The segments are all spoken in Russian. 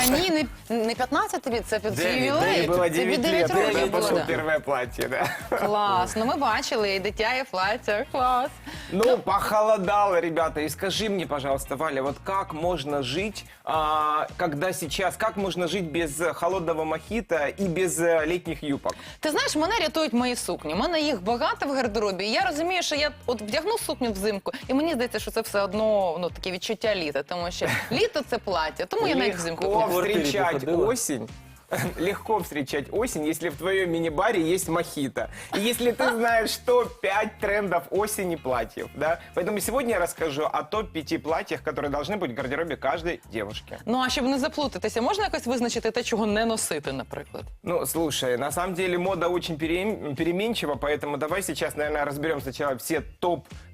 Та ні, не, не 15 тобі, це під Дев'ять, ювілей. Ей, было Тобі 9 9 лет, когда я років пошел було. первое платье, да. Клас, ну ми бачили, і дитя, і плаття, клас. Ну, похолодало, ребята. И скажи мне, пожалуйста, Валя, вот как можно жить, а, когда сейчас, как можно жить без э, холодного мохито и без э, летних юбок? Ти знаєш, мене рятують мої сукні. У мене їх багато в гардеробі. І я розумію, що я от вдягну сукню взимку, і мені здається, що це все одно ну таке відчуття літа, тому що літо це плаття, тому я навіть взимку. Легко куплю. квартире встречать осень. Легко встречать осень, если в твоем мини-баре есть мохито. И если ты знаешь топ-5 трендов осени платьев, да. Поэтому сегодня я расскажу о топ-5 платьях, которые должны быть в гардеробе каждой девушки. Ну а щоб не заплутатися, можна якось визначити те, чого не носити, наприклад. Ну, слушай, на самом деле мода очень перем- переменчива, поэтому давай сейчас, наверное, разберем сначала все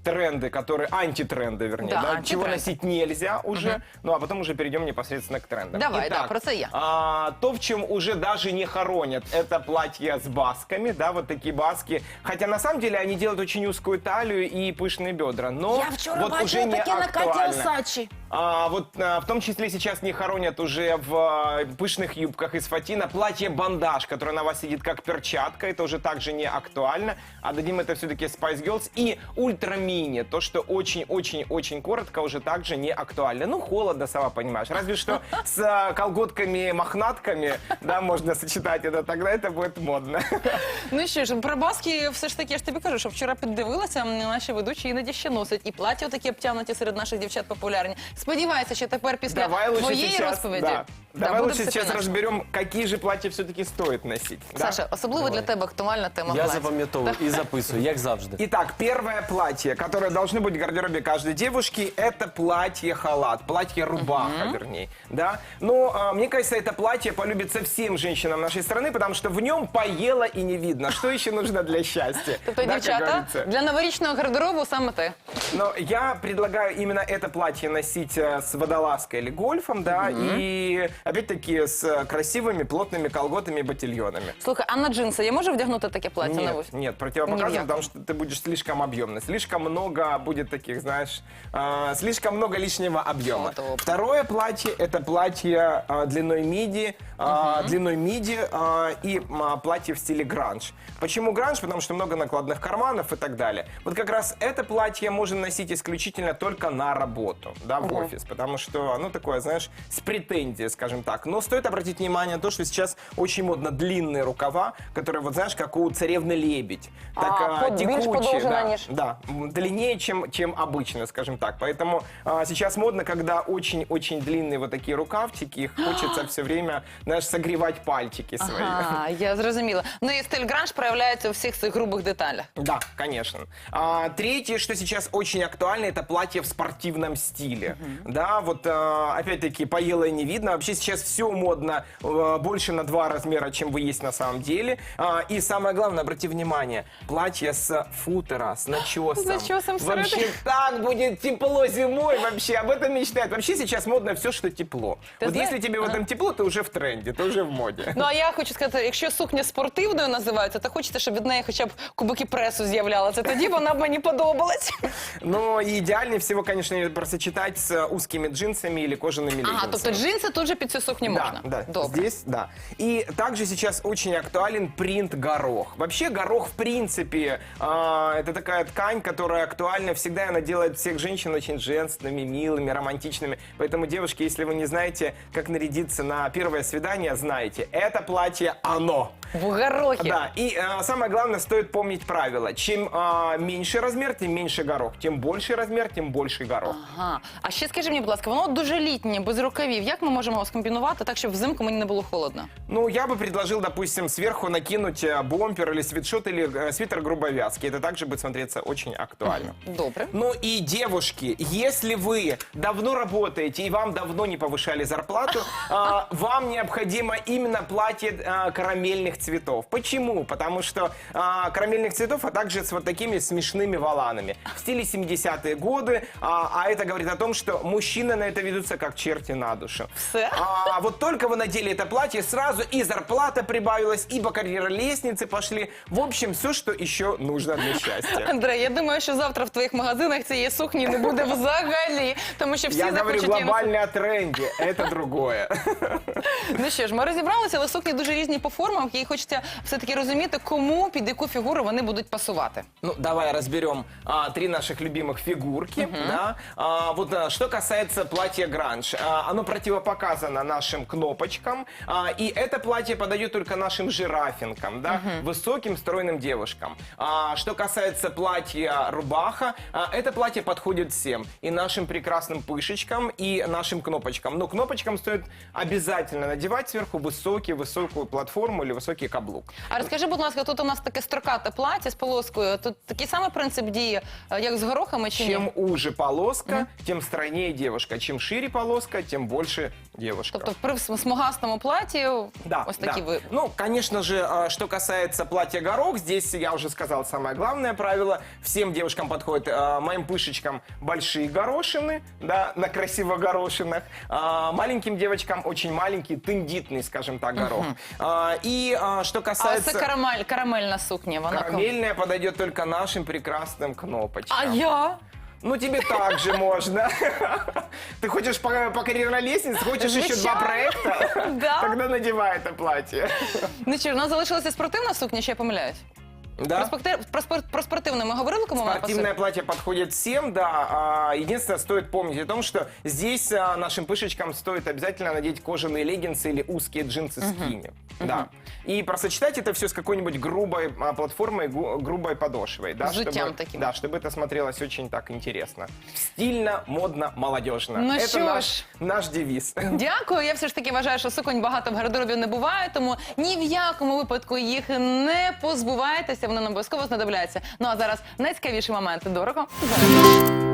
топ-тренды, которые антитренды, вернее, Да, да, чего антитренды. носить нельзя уже, ну а потом уже перейдем непосредственно к трендам. Давай, да, про я. а, то, в чем уже даже не хоронят, это платья с басками, да, вот такие баски. Хотя на самом деле они делают очень узкую талию и пышные бедра, но Я вчора вот уже бачила не таке на Каті актуально. Осачі. А, вот а, в том числе сейчас не хоронят уже в а, пышных юбках из фатина. Платье бандаж, которое на вас сидит как перчатка, это уже также не актуально. А дадим это все-таки Spice Girls. И ультра-мини, то, что очень-очень-очень коротко, уже также не актуально. Ну, холодно, сама понимаешь. Разве что с а, колготками-мохнатками, да, можно сочетать это, тогда это будет модно. Ну що ж, про баски все ж таки я ж тобі кажу, що вчора піддивилася, м, наші ведучі іноді ще носять. І плаття такі обтягнуті серед наших дівчат популярні. Сподіваюся, що тепер після Давай лучше твоєї сейчас, розповіді. да. да, Давай буде лучше все сейчас по-іншому. разберем, какие же платья все-таки стоит носить. да? Саша, особливо для тебе актуальна тема Я плаття. запам'ятовую і записую, як завжди. Итак, первое платье, которое должно быть в гардеробе каждой девушки, это платье-халат, платье-рубаха, вернее, да. Но а, мне кажется, это платье полюбится всем женщинам нашей страны, потому что в нем поело и не видно. Что еще нужно для счастья? Тобто, Да, дівчата, для новорічного гардеробу саме те. Но я предлагаю именно это платье носить э, с водолазкой или гольфом, да, и опять-таки с э, красивыми плотными колготами и ботильонами. Слухай, а на джинси я можу вдягнути таке плаття на Нет, вулиці? нет, Ни в противопоказано, потому что ты будешь слишком объемный. Слишком много будет таких, знаешь, а, слишком много лишнего объема. Вот, вот. Второе платье это платье а, длиной миди, а, длиной миди а, и а, платье в стиле гранж. Почему гранж? Потому что много накладных карманов и так далее. Вот как раз это платье можно носить исключительно только на работу, да, в офис, потому что оно такое, знаешь, с претензией, скажем так. Но стоит обратить внимание на то, что сейчас очень модно длинные рукава, которые, вот знаешь, как у царевны лебедь. Так, А, под- більш текучие, подовжена, да, ніж- да, м, длиннее, чем, чем обычно, скажем так. Поэтому а, сейчас модно, когда очень-очень длинные вот такие рукавчики, их хочется все время, знаешь, согревать пальчики свои. Ага, я зрозуміла. Ну і стиль гранж проявляється у всіх цих грубих деталях. Да, конечно. А, третье, что сейчас очень актуально, это платье в спортивном стиле. Да, вот а, опять-таки поело и не видно. Вообще сейчас все модно э, больше на два размера, чем вы есть на самом деле. А, и самое главное, обрати внимание, платье с футера, с начесом. С начесом всередине. Вообще так будет тепло зимой вообще. Об этом мечтают. Вообще сейчас модно все, что тепло. Ты вот знаешь- если тебе в этом тепло, ты уже в тренде, ты уже в моде. Ну а я хочу сказати, якщо сукня спортивною називається, то хочеться, щоб від неї хоча б кубики пресу з'являлися. Тоді вона б мені подобалась. Но и идеальнее всего, конечно, просочетать с узкими джинсами или кожаными Ага, леггинсами. тобто джинси тут же під цю сукню можна. Да, да, Добре. здесь, да. И также сейчас очень актуален принт горох. Вообще горох, в принципе, а, это такая ткань, которая актуальна всегда, и она делает всех женщин очень женственными, милыми, романтичными. Поэтому, девушки, если вы не знаете, как нарядиться на первое свидание, знайте, это платье оно. В горохі. Да, и э, самое главное, стоит помнить правило. Чем а, меньше размер, тем меньше горох. Тем больше размер, тем больше горох. Ага. А ще скажи мені, будь ласка, воно дуже літнє, без рукавів. Як ми можемо його скомбінувати так, щоб взимку мені не було холодно? Ну, я бы предложил, допустим, сверху накинуть э, бомпер или свитшот или э, свитер грубовязки. Это также будет смотреться очень актуально. Добре. Ну и девушки, если вы давно работаете и вам давно не повышали зарплату, а, вам необходимо именно платье а, карамельных цветов. Почему? Потому что а, карамельных цветов, а также с вот такими смешными воланами. В стиле 70-е годы, а, а это говорит о том, что мужчины на это ведутся как черти на душу. Все? А вот только вы надели это платье, сразу и зарплата прибавилась, и по карьере лестницы пошли. В общем, все, что еще нужно для счастья. Андрей, я думаю, що завтра в твоїх магазинах цієї сукні не буде взагалі, тому що всі Я говорю захочуть її носити. глобально о тренде, это другое. Ну що ж, ми розібралися, але сукні дуже різні по формам, і хочеться все-таки розуміти, кому під яку фігуру вони будуть пасувати. Ну, давай разберем а, три наших любимых фигурки. Да? А, вот а, что касается платья гранж, а, оно противопоказано нашим кнопочкам, а, и это платье подойдет только нашим жирафинкам, да? высоким стройным девушкам. А, что касается платья рубаха, а, это платье подходит всем, и нашим прекрасным пышечкам, и нашим кнопочкам. Но кнопочкам стоит обязательно надевать сверху высокий, высокую платформу или высокий каблук. А розкажи, будь ласка, тут у нас таке строкате плаття з полоскою. Тут такий самий принцип діє, е, як з горохами чи ні? Чем уже полоска, тем стройнее девушка. Чем шире полоска, тем больше девушка. Тобто при смугастому платі да, ось такі да. ви. Ну, конечно же, а, что касается платья горох, здесь я уже сказал самое главное правило. Всем девушкам подходит, а, моим пышечкам большие горошины, да, на красиво горошинах. А, маленьким девочкам очень маленький, тендитный, скажем так, горох. А, и а, что А касается... це карамель, карамельна сукня. Вона кому? Карамельная подойдет только нашим прекрасным кнопочкам. А я? Ну, тебе также можно. Ты хочешь по, по карьерной лестнице, хочешь еще два Звичайно. проекта? Да. Тогда надевай это платье. Ну що, нас залишилася спортивна сукня, чи я помиляюсь? Про, Да? спортив- про, спор- про спортивне ми говорили, кому вона Спортивное пасує? платье подходит всем, да. А, Единственное, стоит помнить о том, что здесь а, нашим пышечкам стоит обязательно надеть кожаные леггинсы или узкие джинсы скини. Да. И просочетать это все с какой-нибудь грубой а, платформой, гу- грубой подошвой. Да, С жутьям чтобы, таким. Да, чтобы это смотрелось очень так интересно. Стильно, модно, молодежно. Ну это что наш, ж. наш девиз. Дякую. Я все ж таки вважаю, що суконь багато в гардеробі не буває, тому ні в якому випадку їх не позбувайтеся, вони нам обов'язково знадобляться. Ну а зараз найцікавіші моменти дорого. Зараз.